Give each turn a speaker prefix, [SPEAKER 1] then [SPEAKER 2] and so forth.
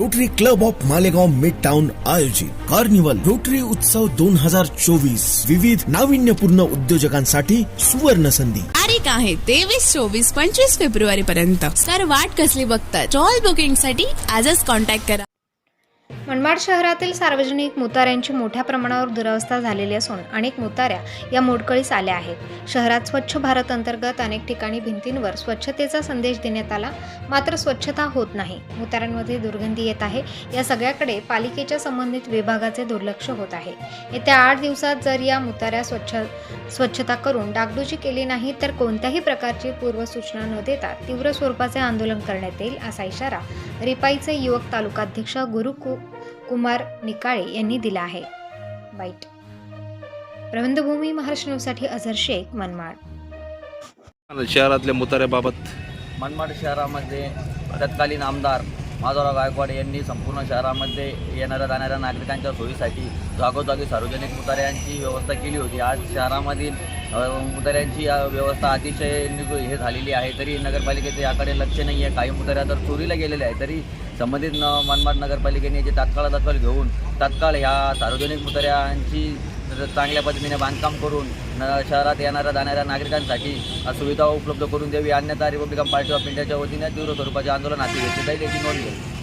[SPEAKER 1] Rotary club of Malegaon mid town आयोजित carnival rotary उत्सव दोन हजार चोवीस विविध नाविन्यपूर्ण उद्योजकांसाठी सुवर्ण संधी.
[SPEAKER 2] तारीख आहे तेवीस चोवीस पंचवीस फेब्रुवारी पर्यंत सर वाट कसली बघतात? स्टॉल बुकिंगसाठी आजच कॉन्टॅक्ट करा.
[SPEAKER 3] मनमाड शहरातील सार्वजनिक मोताऱ्यांची मोठ्या प्रमाणावर दुरावस्था झालेली असून अनेक मुताऱ्या या मोडकळीस आल्या आहेत. शहरात स्वच्छ भारत अंतर्गत अनेक ठिकाणी भिंतींवर स्वच्छतेचा संदेश देण्यात आला. मात्र स्वच्छता होत नाही. मोताऱ्यांमध्ये दुर्गंधी येत आहे. या सगळ्याकडे पालिकेच्या संबंधित विभागाचे दुर्लक्ष होत आहे. येत्या आठ दिवसात जर या मोताऱ्या स्वच्छ स्वच्छता करून डागडुजी केली नाही तर कोणत्याही प्रकारची पूर्वसूचना न देता तीव्र स्वरूपाचे आंदोलन करण्यात येईल असा इशारा रिपाईचे युवक तालुकाध्यक्ष गुरुकू कुमार निकाळे यांनी दिला आहे. बाईट. प्रबंधभूमी महाराष्ट्र न्यूजसाठी अझर शेख मनमाड.
[SPEAKER 4] शहरातल्या मुताऱ्याबाबत
[SPEAKER 5] मनमाड शहरामध्ये तत्कालीन आमदार माधवराव गायकवाड यांनी संपूर्ण शहरामध्ये येणाऱ्या जाणाऱ्या नागरिकांच्या सोयीसाठी जागोजागी सार्वजनिक मुताऱ्यांची व्यवस्था केली होती. आज शहरामधील अ, व्यवस्था अतिशय हे झालेली आहे. तरी नगरपालिकेचे याकडे लक्ष नाही आहे. काही मुताऱ्या तर चोरीला गेलेल्या आहे तरी संबंधित न मनमाड नगरपालिकेने जे तात्काळ दखल घेऊन तात्काळ ह्या सार्वजनिक मुताऱ्यांची चांगल्या पद्धतीने बांधकाम करून न शहरात येणाऱ्या जाणाऱ्या नागरिकांसाठी सुविधा उपलब्ध करून द्यावी अन्यथा रिपब्लिकन पार्टी ऑफ इंडियाच्या वतीने तीव्र स्वरूपाचे आंदोलन हाती घेतले जाईल याची नोंद घेईल